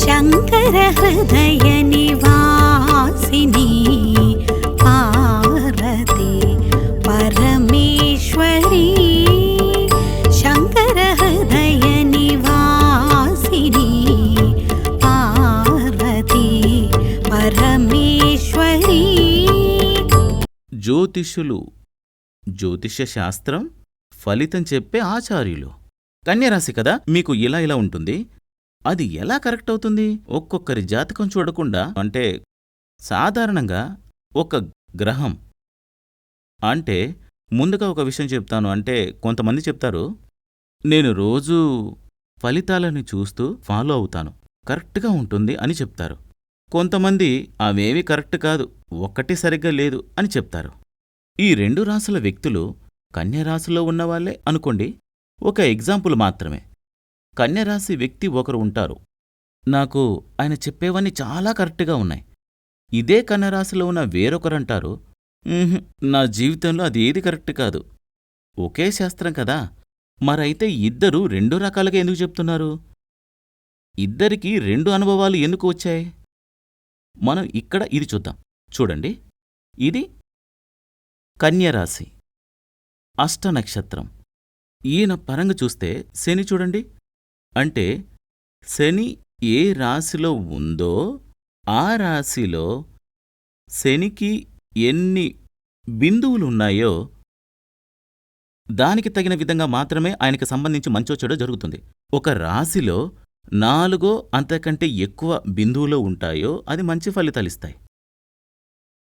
శంకర హృదయ నివాసిని పార్వతి పరమేశ్వరి శంకర హృదయ నివాసిని పార్వతి పరమేశ్వరి జ్యోతిషులు జ్యోతిష్య శాస్త్రం ఫలితం చెప్పే ఆచార్యులు. కన్యరాశి కదా మీకు ఇలా ఇలా ఉంటుంది. అది ఎలా కరెక్ట్ అవుతుంది? ఒక్కొక్కరి జాతకం చూడకుండా అంటే సాధారణంగా ఒక గ్రహం. అంటే ముందుగా ఒక విషయం చెప్తాను. అంటే కొంతమంది చెప్తారు నేను రోజూ ఫలితాలను చూస్తూ ఫాలో అవుతాను. కరెక్ట్గా ఉంటుంది అని చెప్తారు. కొంతమంది అవేవి కరెక్ట్ కాదు ఒక్కటి సరిగ్గా లేదు అని చెప్తారు. ఈ రెండు రాసుల వ్యక్తులు కన్యరాశిలో ఉన్నవాళ్ళే అనుకోండి. ఒక ఎగ్జాంపుల్ మాత్రమే. కన్యరాశి వ్యక్తి ఒకరు ఉంటారు. నాకు ఆయన చెప్పేవన్నీ చాలా కరెక్ట్గా ఉన్నాయి. ఇదే కన్యరాశిలో ఉన్న వేరొకరంటారు నా జీవితంలో అది ఏది కరెక్ట్ కాదు. ఒకే శాస్త్రం కదా. మరైతే ఇద్దరు రెండు రకాలుగా ఎందుకు చెప్తున్నారు? ఇద్దరికీ రెండు అనుభవాలు ఎందుకు వచ్చాయి? మనం ఇక్కడ ఇది చూద్దాం. చూడండి. ఇది కన్యరాశి. అష్టనక్షత్రం ఈయన పరంగా చూస్తే శని చూడండి. అంటే శని ఏ రాశిలో ఉందో ఆ రాశిలో శనికి ఎన్ని బిందువులున్నాయో దానికి తగిన విధంగా మాత్రమే ఆయనకి సంబంధించి మంచో చెడో జరుగుతుంది. ఒక రాశిలో నాలుగో అంతకంటే ఎక్కువ బిందువులో ఉంటాయో అది మంచి ఫలితాలిస్తాయి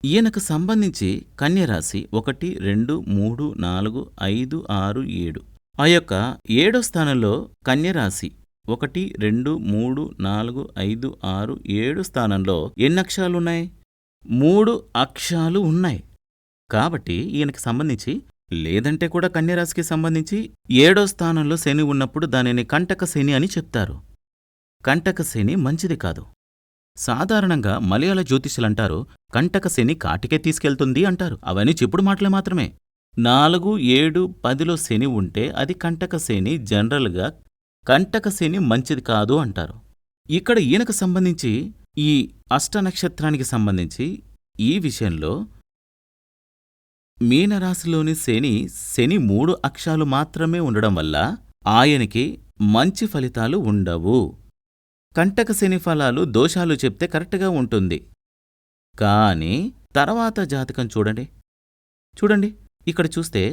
ఈయనకు సంబంధించి కన్యరాశి ఒకటి రెండు మూడు నాలుగు ఐదు ఆరు ఏడు. ఆ యొక్క ఏడో స్థానంలో కన్యరాశి ఒకటి రెండు మూడు నాలుగు ఐదు ఆరు ఏడు స్థానంలో ఎన్ని అక్షరాలున్నాయి? మూడు అక్షాలు ఉన్నాయి. కాబట్టి ఈయనకి సంబంధించి లేదంటే కూడా కన్యరాశికి సంబంధించి ఏడో స్థానంలో శని ఉన్నప్పుడు దానిని కంటక శని అని చెప్తారు. కంటక శని మంచిది కాదు. సాధారణంగా మలయాళ జ్యోతిషులంటారు కంటక శని కాటికే తీసుకెళ్తుంది అంటారు. అవన్నీ చెప్పుడు మాటలే మాత్రమే. నాలుగు ఏడు పదిలో శని ఉంటే అది కంటక శని జనరల్గా కంటక శని మంచిది కాదు అంటారు. ఇక్కడ ఈయనకు సంబంధించి ఈ అష్టనక్షత్రానికి సంబంధించి ఈ విషయంలో మీనరాశిలోని శని శని మూడు అక్షాలు మాత్రమే ఉండడం వల్ల ఆయనకి మంచి ఫలితాలు ఉండవు. కంటక శని ఫలాలు దోషాలు చెప్తే కరెక్ట్గా ఉంటుంది. కానీ తర్వాత జాతకం చూడండి. చూడండి ఇక్కడ చూస్తే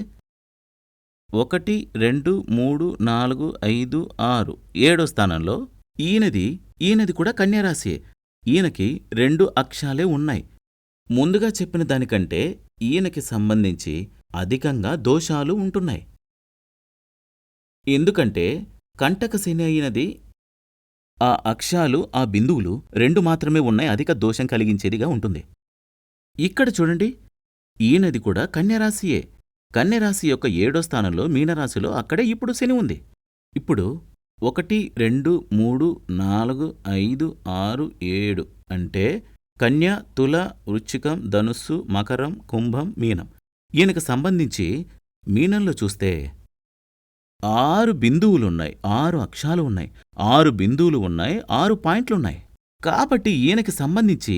ఒకటి రెండు మూడు నాలుగు ఐదు ఆరు. ఏడో స్థానంలో ఈయనది ఈయనది కూడా కన్యారాశియే. ఈయనకి రెండు అక్షాలే ఉన్నాయి. ముందుగా చెప్పిన దానికంటే ఈయనకి సంబంధించి అధికంగా దోషాలు ఉంటున్నాయి. ఎందుకంటే కంటకశని అయినది ఆ అక్షాలు ఆ బిందువులు రెండు మాత్రమే ఉన్నాయి అధిక దోషం కలిగించేదిగా ఉంటుంది. ఇక్కడ చూడండి ఈయనది కూడా కన్యరాశియే. కన్యరాశి యొక్క ఏడో స్థానంలో మీనరాశిలో అక్కడే ఇప్పుడు శని ఉంది. ఇప్పుడు ఒకటి రెండు మూడు నాలుగు ఐదు ఆరు ఏడు అంటే కన్య తుల వృచ్చికం ధనుస్సు మకరం కుంభం మీనం. ఈయనకు సంబంధించి మీనంలో చూస్తే ఆరు బిందువులున్నాయి ఆరు అక్షాలు ఉన్నాయి ఆరు బిందువులు ఉన్నాయి ఆరు పాయింట్లున్నాయి. కాబట్టి ఈయనకి సంబంధించి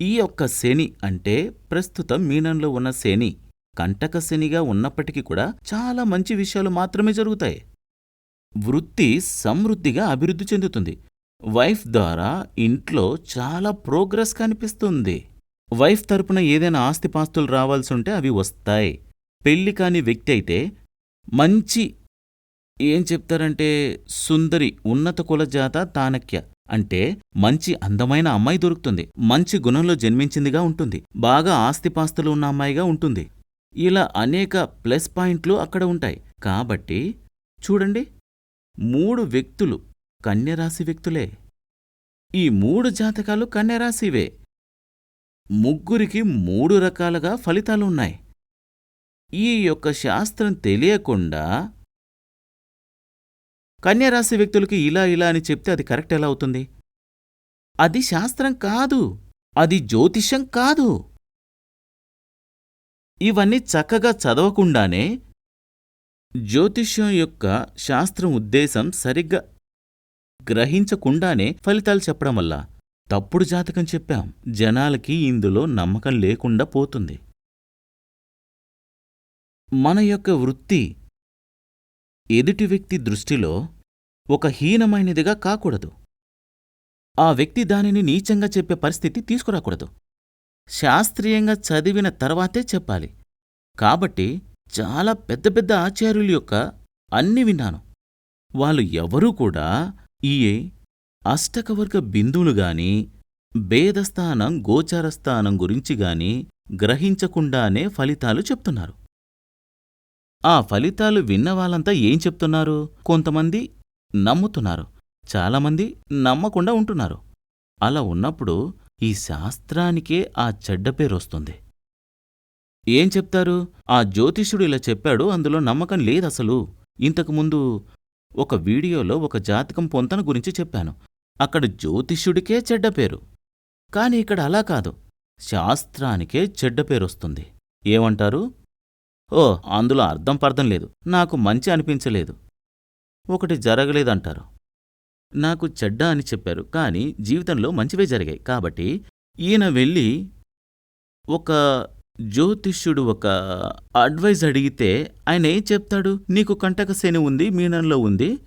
ఈ యొక్క శని అంటే ప్రస్తుతం మీనంలో ఉన్న శని కంటకశనిగా ఉన్నప్పటికీ కూడా చాలా మంచి విషయాలు మాత్రమే జరుగుతాయి. వృత్తి సమృద్ధిగా అభివృద్ధి చెందుతుంది. వైఫ్ ద్వారా ఇంట్లో చాలా ప్రోగ్రెస్ కనిపిస్తుంది. వైఫ్ తరపున ఏదైనా ఆస్తిపాస్తులు రావాల్సి ఉంటే అవి వస్తాయి. పెళ్ళి కాని వ్యక్తి అయితే మంచి ఏం చెప్తారంటే సుందరి ఉన్నత కులజాత తానక్య అంటే మంచి అందమైన అమ్మాయి దొరుకుతుంది. మంచి గుణంలో జన్మించిందిగా ఉంటుంది. బాగా ఆస్తిపాస్తులు ఉన్న అమ్మాయిగా ఉంటుంది. ఇలా అనేక ప్లస్ పాయింట్లు అక్కడ ఉంటాయి. కాబట్టి చూడండి మూడు వ్యక్తులు కన్యరాశి వ్యక్తులే. ఈ మూడు జాతకాలు కన్యరాశివే. ముగ్గురికి మూడు రకాలుగా ఫలితాలున్నాయి ఈ యొక్క శాస్త్రం తెలియకుండా కన్యరాశి వ్యక్తులకి ఇలా ఇలా అని చెప్తే అది కరెక్ట్ ఎలా అవుతుంది? అది శాస్త్రం కాదు. అది జ్యోతిషం కాదు. ఇవన్నీ చక్కగా చదవకుండానే జ్యోతిష్యం యొక్క శాస్త్రం ఉద్దేశం సరిగ్గా గ్రహించకుండానే ఫలితాలు చెప్పడం వల్ల తప్పుడు జాతకం చెప్పాం. జనాలకి ఇందులో నమ్మకం లేకుండా పోతుంది. మన యొక్క వృత్తి ఎదుటి వ్యక్తి దృష్టిలో ఒక హీనమైనదిగా కాకూడదు. ఆ వ్యక్తి దానిని నీచంగా చెప్పే పరిస్థితి తీసుకురాకూడదు. శాస్త్రీయంగా చదివిన తర్వాతే చెప్పాలి. కాబట్టి చాలా పెద్ద పెద్ద ఆచార్యుల యొక్క అన్ని విన్నాను. వాళ్ళు ఎవరూ కూడా ఈ అష్టకవర్గ బిందువులు గాని భేదస్థానం గోచారస్థానం గురించి గాని గ్రహించకుండానే ఫలితాలు చెప్తున్నారు. ఆ ఫలితాలు విన్నవాళ్ళంతా ఏం చెప్తున్నారు? కొంతమంది నమ్ముతున్నారు. చాలామంది నమ్మకుండా ఉంటున్నారు. అలా ఉన్నప్పుడు ఈ శాస్త్రానికే ఆ చెడ్డ పేరొస్తుంది ఏం చెప్తారు? ఆ జ్యోతిష్యుడు ఇలా చెప్పాడు అందులో నమ్మకం లేదసలు. ఇంతకుముందు ఒక వీడియోలో ఒక జాతకం పొంతన గురించి చెప్పాను. అక్కడ జ్యోతిష్యుడికే చెడ్డ పేరు. కాని ఇక్కడ అలా కాదు. శాస్త్రానికే చెడ్డ పేరొస్తుంది ఏమంటారు? ఓ అందులో అర్థం పర్థం లేదు. నాకు మంచి అనిపించలేదు. ఒకటి జరగలేదంటారు. నాకు చెడ్డ అని చెప్పారు. కానీ జీవితంలో మంచివే జరిగాయి. కాబట్టి ఈయన వెళ్ళి ఒక జ్యోతిష్యుడు ఒక అడ్వైజ్ అడిగితే ఆయన ఏం చెప్తాడు? నీకు కంటకశని ఉంది మీనంలో ఉంది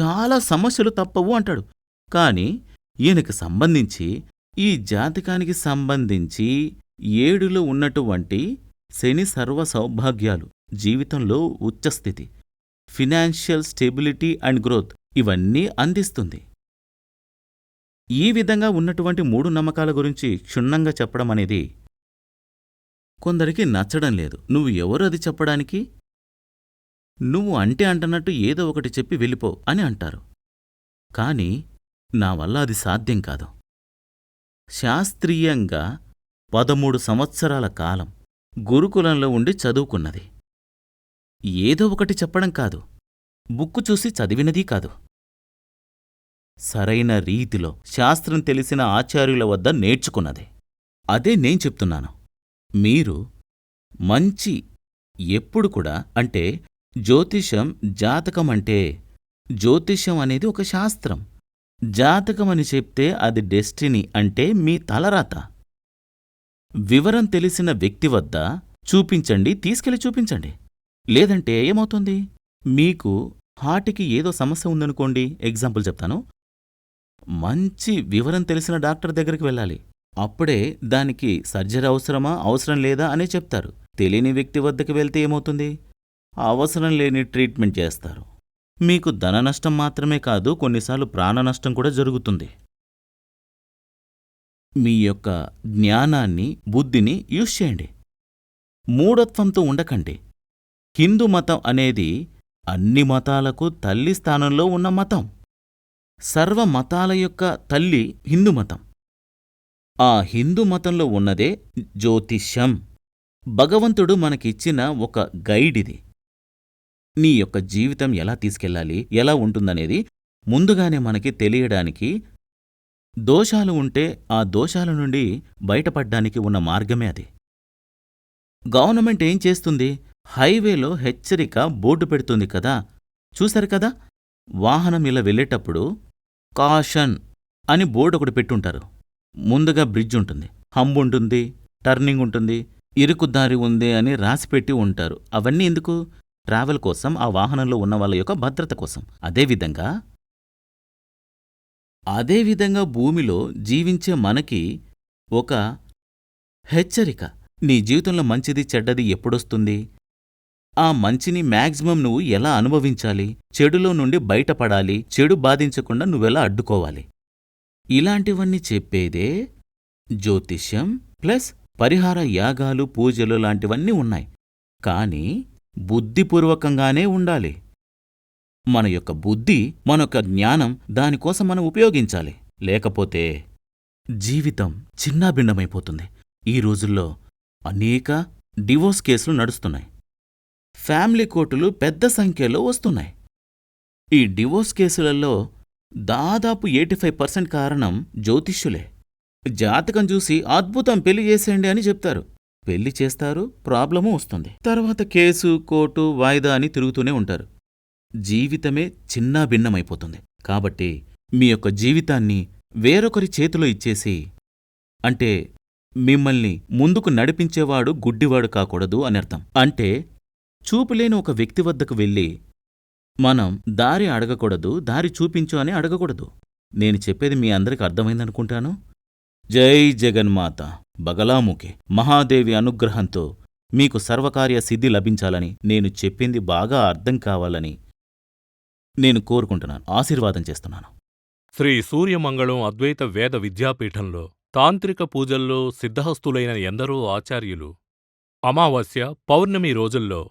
చాలా సమస్యలు తప్పవు అంటాడు. కాని ఈయనకి సంబంధించి ఈ జాతకానికి సంబంధించి ఏడులో ఉన్నటువంటి శని సర్వ సౌభాగ్యాలు జీవితంలో ఉచ్చస్థితి. Financial stability and growth. ఇవన్నీ అందిస్తుంది. ఈ విధంగా ఉన్నటువంటి మూడు నమ్మకాల గురించి క్షుణ్ణంగా చెప్పడం అనేది కొందరికి నచ్చడం లేదు. నువ్వు ఎవరు అది చెప్పడానికి? నువ్వు అంటే అంటన్నట్టు ఏదో ఒకటి చెప్పి వెళ్ళిపో అని అంటారు. కాని నా వల్ల అది సాధ్యం కాదు. శాస్త్రీయంగా పదమూడు సంవత్సరాల కాలం గురుకులంలో ఉండి చదువుకున్నది. ఏదో ఒకటి చెప్పడం కాదు. బుక్కు చూసి చదివినదీ కాదు. సరైన రీతిలో శాస్త్రం తెలిసిన ఆచార్యుల వద్ద నేర్చుకున్నది. అదే నేను చెప్తున్నాను. మీరు మంచి ఎప్పుడు కూడా అంటే జ్యోతిషం జాతకం అంటే జ్యోతిషం అనేది ఒక శాస్త్రం. జాతకం అని చెప్తే అది డెస్టినీ అంటే మీ తలరాత. వివరం తెలిసిన వ్యక్తి వద్ద చూపించండి తీసుకెళ్ళి చూపించండి. లేదంటే ఏమవుతుంది? మీకు హార్ట్కి ఏదో సమస్య ఉందనుకోండి ఎగ్జాంపుల్ చెప్తాను. మంచి వివరం తెలిసిన డాక్టర్ దగ్గరికి వెళ్ళాలి. అప్పుడే దానికి సర్జరీ అవసరమా అవసరం లేదా అనే చెప్తారు. తెలియని వ్యక్తి వద్దకు వెళ్తే ఏమవుతుంది? అవసరం లేని ట్రీట్మెంట్ చేస్తారు. మీకు ధన నష్టం మాత్రమే కాదు కొన్నిసార్లు ప్రాణ నష్టం కూడా జరుగుతుంది. మీ యొక్క జ్ఞానాన్ని బుద్ధిని యూజ్ చేయండి. మూఢత్వంతో ఉండకండి. హిందూ మతం అనేది అన్ని మతాలకు తల్లి స్థానంలో ఉన్న మతం. సర్వ మతాల యొక్క తల్లి హిందూ మతం. ఆ హిందూ మతంలో ఉన్నదే జ్యోతిష్యం. భగవంతుడు మనకిచ్చిన ఒక గైడ్ ఇది. నీ యొక్క జీవితం ఎలా తీసుకెళ్ళాలి ఎలా ఉంటుందనేది ముందుగానే మనకి తెలియడానికి దోషాలు ఉంటే ఆ దోషాల నుండి బయటపడ్డానికి ఉన్న మార్గమే అది. గవర్నమెంట్ ఏం చేస్తుంది? హైవేలో హెచ్చరిక బోర్డు పెడుతుంది కదా. చూశారు కదా? వాహనం ఇలా వెళ్ళేటప్పుడు కాషన్ అని బోర్డు ఒకటి పెట్టుంటారు. ముందుగా బ్రిడ్జ్ ఉంటుంది. హంబ్ ఉంటుంది టర్నింగ్ ఉంటుంది ఇరుకు దారి ఉంది అని రాసిపెట్టి ఉంటారు. అవన్నీ ఎందుకు? ట్రావెల్ కోసం ఆ వాహనంలో ఉన్న వాళ్ళ యొక్క భద్రత కోసం. అదేవిధంగా అదేవిధంగా భూమిలో జీవించే మనకి ఒక హెచ్చరిక. నీ జీవితంలో మంచిది చెడ్డది ఎప్పుడొస్తుంది? ఆ మంచిని మ్యాక్సిమం నువ్వు ఎలా అనుభవించాలి? చెడులో నుండి బయటపడాలి చెడు బాధించకుండా నువ్వెలా అడ్డుకోవాలి? ఇలాంటివన్నీ చెప్పేదే జ్యోతిష్యం ప్లస్ పరిహార యాగాలు పూజలు లాంటివన్నీ ఉన్నాయి. కాని బుద్ధిపూర్వకంగానే ఉండాలి. మన యొక్క బుద్ధి మన యొక్క జ్ఞానం దానికోసం మనం ఉపయోగించాలి. లేకపోతే జీవితం చిన్నాభిన్నమైపోతుంది. ఈ రోజుల్లో అనేక డివోర్స్ కేసులు నడుస్తున్నాయి. ఫ్యామిలీ కోర్టులు పెద్ద సంఖ్యలో వస్తున్నాయి. ఈ డివోర్స్ కేసులలో దాదాపు ఎయిటీ ఫైవ్ పర్సెంట్ కారణం జ్యోతిష్యులే. జాతకం చూసి అద్భుతం పెళ్ళి చేసేయండి అని చెప్తారు. పెళ్ళి చేస్తారు ప్రాబ్లము వస్తుంది. తర్వాత కేసు కోర్టు వాయిదా అని తిరుగుతూనే ఉంటారు. జీవితమే చిన్నాభిన్నమైపోతుంది కాబట్టి మీ యొక్క జీవితాన్ని వేరొకరి చేతిలో ఇచ్చేసి అంటే మిమ్మల్ని ముందుకు నడిపించేవాడు గుడ్డివాడు కాకూడదు అని అర్థం. అంటే చూపులేని ఒక వ్యక్తి వద్దకు వెళ్ళి మనం దారి అడగకూడదు దారి చూపించు అని అడగకూడదు. నేను చెప్పేది మీ అందరికి అర్థమైందనుకుంటాను? జై జగన్మాత బగలాముఖి మహాదేవి అనుగ్రహంతో మీకు సర్వకార్య సిద్ధి లభించాలని నేను చెప్పింది బాగా అర్థం కావాలని నేను కోరుకుంటున్నాను ఆశీర్వాదం చేస్తున్నాను. శ్రీ సూర్యమంగళం అద్వైత వేద విద్యాపీఠంలో తాంత్రిక పూజల్లో సిద్ధహస్తులైన ఎందరో ఆచార్యులు అమావాస్య పౌర్ణమి రోజుల్లో